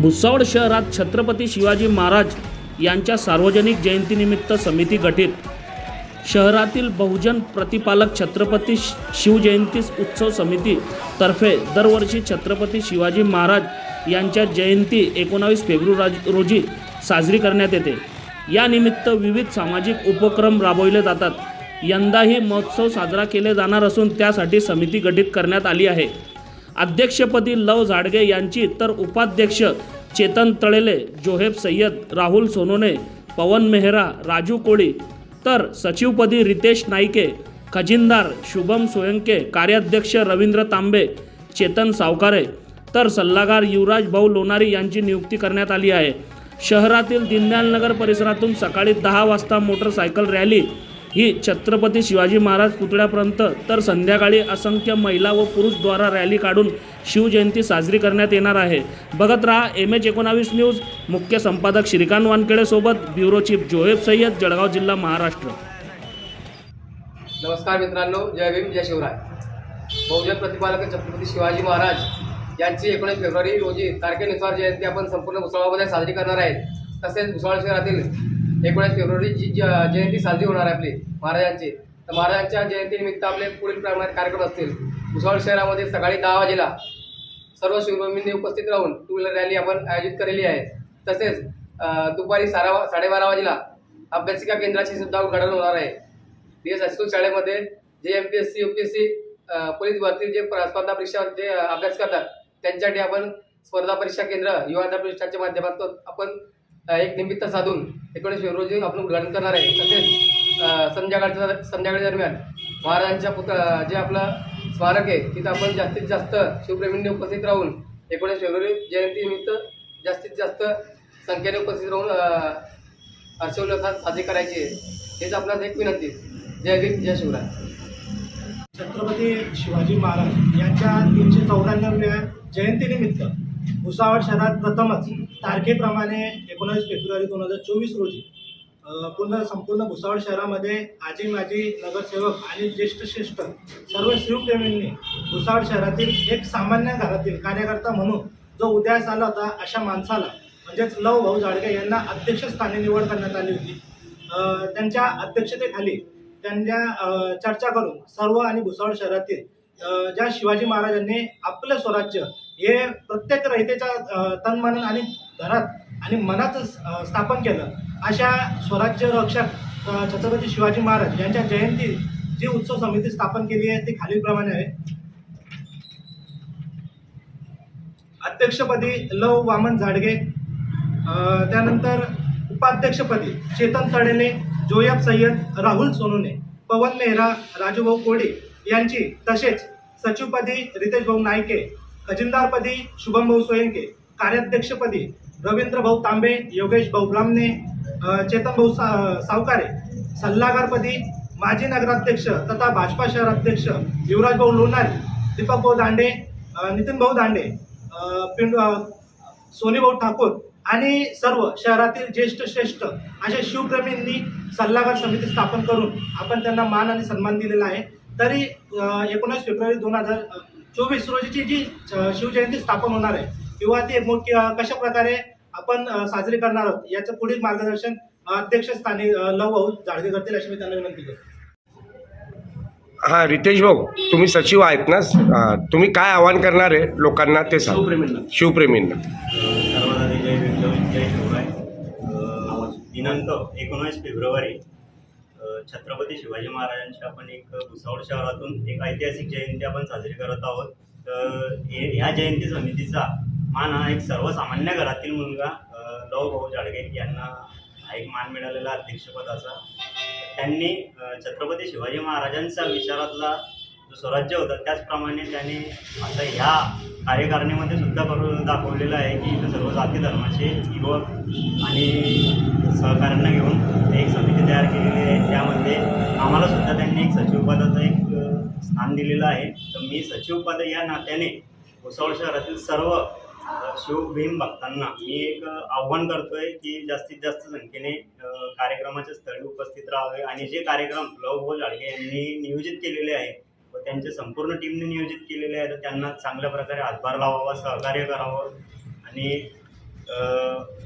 भुसावळ शहरात छत्रपती शिवाजी महाराज यांच्या सार्वजनिक जयंतीनिमित्त समिती गठीत शहरातील बहुजन प्रतिपालक छत्रपती शिवजयंती उत्सव समिती तर्फे दरवर्षी छत्रपती शिवाजी महाराज यांच्या जयंती एकोणावीस फेब्रुवारी रोजी साजरी करण्यात येते. यानिमित्त विविध सामाजिक उपक्रम राबवले जातात. यंदाही महोत्सव साजरा केले जाणार असून त्यासाठी समिती गठीत करण्यात आली आहे. अध्यक्षपदी लव झाडगे यांची तर उपाध्यक्ष चेतन तळेले जोहेब सय्यद राहुल सोनोने पवन मेहरा राजू कोळी तर सचिवपदी रितेश नाईके खजिनदार शुभम सोयंके कार्याध्यक्ष रवींद्र तांबे चेतन सावकारे तर सल्लागार युवराज भाऊ लोणारी यांची नियुक्ती करण्यात आली आहे. शहरातील दीनदयालनगर परिसरातून सकाळी दहा वाजता मोटरसायकल रॅली ही छत्रपती शिवाजी महाराज पुतळ्यापर्यंत तर संध्याकाळी असंख्य महिला व पुरुषद्वारा रॅली काढून शिवजयंती साजरी करण्यात येणार आहे. बघत रहा एम एच एकोणावीस न्यूज. मुख्य संपादक श्रीकांत वानखेडेसोबत ब्युरो चीफ जोहेब सय्यद जळगाव जिल्हा महाराष्ट्र. नमस्कार मित्रांनो जय भीम जय शिवराय. बहुजन प्रतिपालक छत्रपती शिवाजी महाराज यांची एकोणीस फेब्रुवारी रोजी तारखेनुसार जयंती आपण संपूर्ण भुसावळामध्ये साजरी करणार आहेत. तसेच भुसावळ शहरातील एकोणीस फेब्रुवारीची जयंती साजरी होणार आहे आपली महाराजांची. तर महाराजांच्या जयंतीनिमित्त आपले पुढील प्रमाणात कार्यक्रम असतील. भुसावळ शहरामध्ये सकाळी दहा वाजेला सर्व शिवभूमींनी उपस्थित राहून टू व्हीलर रॅली आपण आयोजित केलेली आहे. तसेच दुपारी सारा साडेबारा वाजेला अभ्यासिका केंद्राची सुद्धा उद्घाटन होणार आहे. डी एस हायस्कूल शाळेमध्ये जे M P S C U P S C police भरती जे स्पर्धा परीक्षा जे अभ्यास करतात त्यांच्यासाठी आपण स्पर्धा परीक्षा केंद्र युवा प्रतिष्ठानच्या माध्यमातून आपण एक निमित्त साधून एकोणीस फेब्रुवारी आपण उद्घाटन करणार आहे. तसेच संध्याकाळच्या संध्याकाळी दरम्यान महाराजांच्या पुत जे आपलं स्मारक आहे तिथं आपण जास्तीत जास्त शिवप्रेमींनी उपस्थित राहून एकोणीस फेब्रुवारी जयंतीनिमित्त जास्तीत जास्त संख्येने उपस्थित राहून अ, हर्षोल्लासात साजरी करायची आहे. हेच आपल्याला एक विनंती. जय भीम जय शिवराय. छत्रपती शिवाजी महाराज यांच्या तीनशे चौऱ्याण्णव्या जयंतीनिमित्त भुसावळ शहरात प्रथमच. तारखेप्रमाणे एकोणावीस फेब्रुवारी दोन हजार चोवीस रोजी पूर्ण संपूर्ण भुसावळ शहरामध्ये आजी माजी नगरसेवक आणि ज्येष्ठ श्रेष्ठ सर्व शिवप्रेमींनी भुसावळ शहरातील एक सामान्य घरातील कार्यकर्ता म्हणून जो उदयास आला होता अशा माणसाला म्हणजेच लव भाऊ जाडगे यांना अध्यक्षस्थानी निवड करण्यात आली होती. त्यांच्या अध्यक्षतेखाली त्यांच्या चर्चा करून सर्व आणि भुसावळ शहरातील ज्या शिवाजी महाराजांनी आपलं स्वराज्य हे प्रत्येक रहितेच्या अ, तनमन आणि घरात आणि मनात स्थापन केलं अशा स्वराज्य रक्षक छत्रपती शिवाजी महाराज यांच्या जयंती जी उत्सव समिती स्थापन केली आहे ती खालीलप्रमाणे आहे. अध्यक्षपदी लव वामन झाडगे त्यानंतर उपाध्यक्षपदी चेतन तडेले जोयाब सय्यद राहुल सोनुने पवन मेहरा राजूभाऊ कोडे यांची तसेच सचिवपदी रितेश भाऊ नायके खजिनदारपदी शुभम भाऊ सोयंके कार्याध्यक्षपदी रवींद्र भाऊ तांबे योगेश भाऊ ब्राह्मणे चेतन भाऊ सा सावकारे सल्लागारपदी माजी नगराध्यक्ष तथा भाजपा शहराध्यक्ष युवराज भाऊ लोणारे दीपक भाऊ दांडे नितीन भाऊ दांडे पिंड सोनीभाऊ ठाकूर आणि सर्व शहरातील ज्येष्ठ श्रेष्ठ अशा शिवप्रेमींनी सल्लागार समिती स्थापन करून आपण त्यांना मान आणि सन्मान दिलेला आहे. तरी एकोणीस फेब्रुवारी दोन हजार चोवीस रोजीची जी शिवजयंती स्थापन होणार आहे किंवा ती मोठी कशा प्रकारे आपण साजरी करणार आहोत याचं पुढील मार्गदर्शन अध्यक्षस्थानी अ, लव भाऊ जाडगे करतील अशी मी त्यांना विनंती करतो. हां रितेश भाऊ तुम्ही सचिव आहेत ना? तुम्ही काय आवाहन करणार आहे लोकांना ते सांग. शिवप्रेमींना. शिवप्रेमींना. सर्वांना जय भीम जय जय शिवराय. अ, दिनांक एकोणावीस फेब्रुवारी छत्रपती शिवाजी महाराजांची आपण एक भुसावळ शहरातून एक ऐतिहासिक जयंती आपण साजरी करत आहोत. तर हे- ह्या जयंती समितीचा मान हा एक सर्वसामान्य घरातील मुलगा लव भाऊ जाडगे यांना हा एक मान मिळालेला अध्यक्षपदाचा. त्यांनी छत्रपती शिवाजी महाराजांचा विचारातला जो स्वराज्य होता त्याचप्रमाणे त्याने आता ह्या कार्यकारिणीमध्ये सुद्धा करून दाखवलेलं आहे की सर्व जाती धर्माचे युवक आणि सहकाऱ्यांना घेऊन एक समिती तयार केलेली आहे. त्यामध्ये आम्हालासुद्धा त्यांनी एक सचिवपदाचं एक स्थान दिलेलं आहे. तर मी सचिवपद या नात्याने भुसावळ शहरातील सर्व शिवभीम भक्तांना मी एक आव्हान करतो आहे की जास्तीत जास्त संख्येने कार्यक्रमाच्या स्थळी उपस्थित राहावे आणि जे कार्यक्रम लव लाडगे यांनी नियोजित केलेले आहे व त्यांच्या संपूर्ण टीमने नियोजित केलेले आहे तर त्यांना चांगल्या प्रकारे हातभार लावावा सहकार्य करावं आणि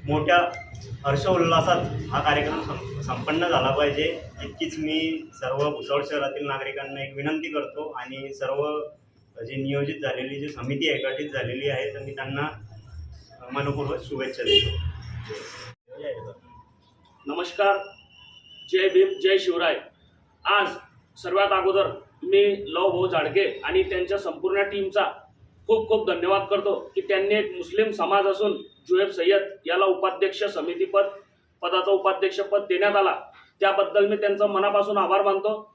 मोठ्या हर्षोल्लासात हा कार्यक्रम सं संपन्न झाला पाहिजे. इतकीच मी सर्व भुसावळ शहरातील नागरिकांना एक विनंती करतो आणि सर्व जी नियोजित झालेली जी समिती आहे गठीत झालेली आहे तर मी त्यांना मनपूर्वक शुभेच्छा देतो. नमस्कार. जय भीम जय शिवराय. आज सर्वात अगोदर मी लव भाऊ झाडके आणि त्यांच्या संपूर्ण टीमचा खूप खूप धन्यवाद करतो की त्यांनी एक मुस्लिम समाज असून जुएब सय्यद याला उपाध्यक्ष समितीपद पदाचं उपाध्यक्षपद देण्यात आला. त्याबद्दल मी त्यांचा मनापासून आभार मानतो.